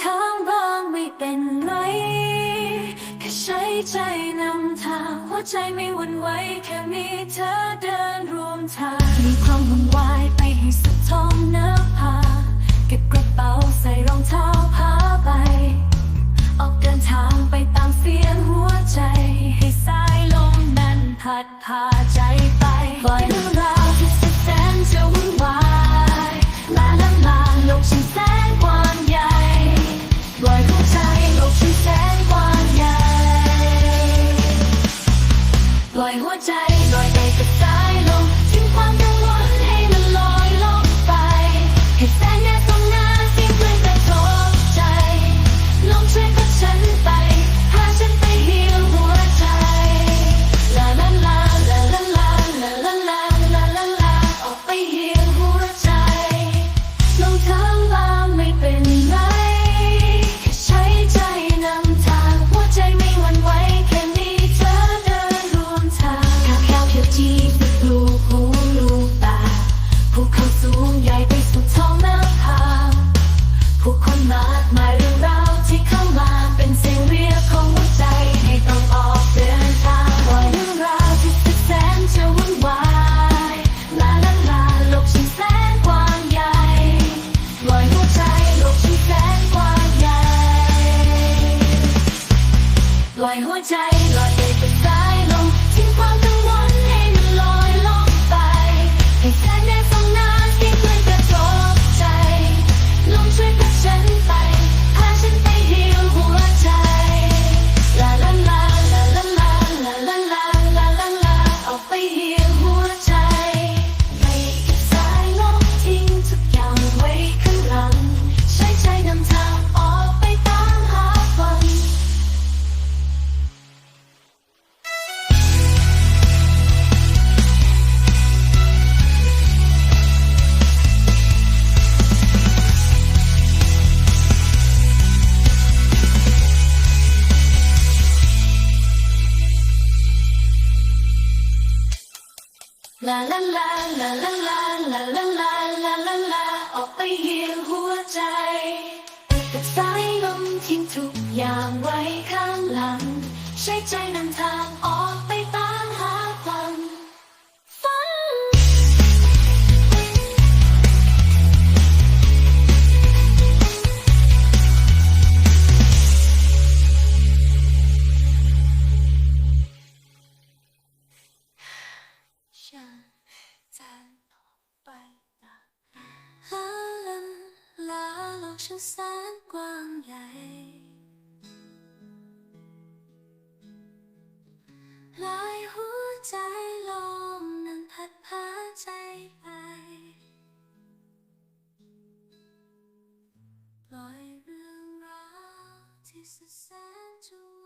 ทางบ้างไม่เป็นไรแค่ใช้ใจนำทางหัวใจไม่หวั่นไหวแค่มีเธอเดินร่วมทางมีความหวั่นวายไปให้สุดท้องน้ำพาเก็บกระเป๋าใส่รองเท้าพาไป ออกเดินทางไปตามเสียงหัวใจ ให้สายลมนั้นพัดพาใจไปป Like what time? Like like the time. I'm tired. ลาลาลาลาลาลาลาลาลาลาลาลาออกไปฮิวหัวใจแต่สายลมทิ้งทุกอย่างไว้ข้างหลัง ใช้ใจนำทางออก กฉันแสนกว้างใหญ่ ลอยหัวใจลมนั้นพัดพาใจไปลอยเรื่องราวที่สแสนจู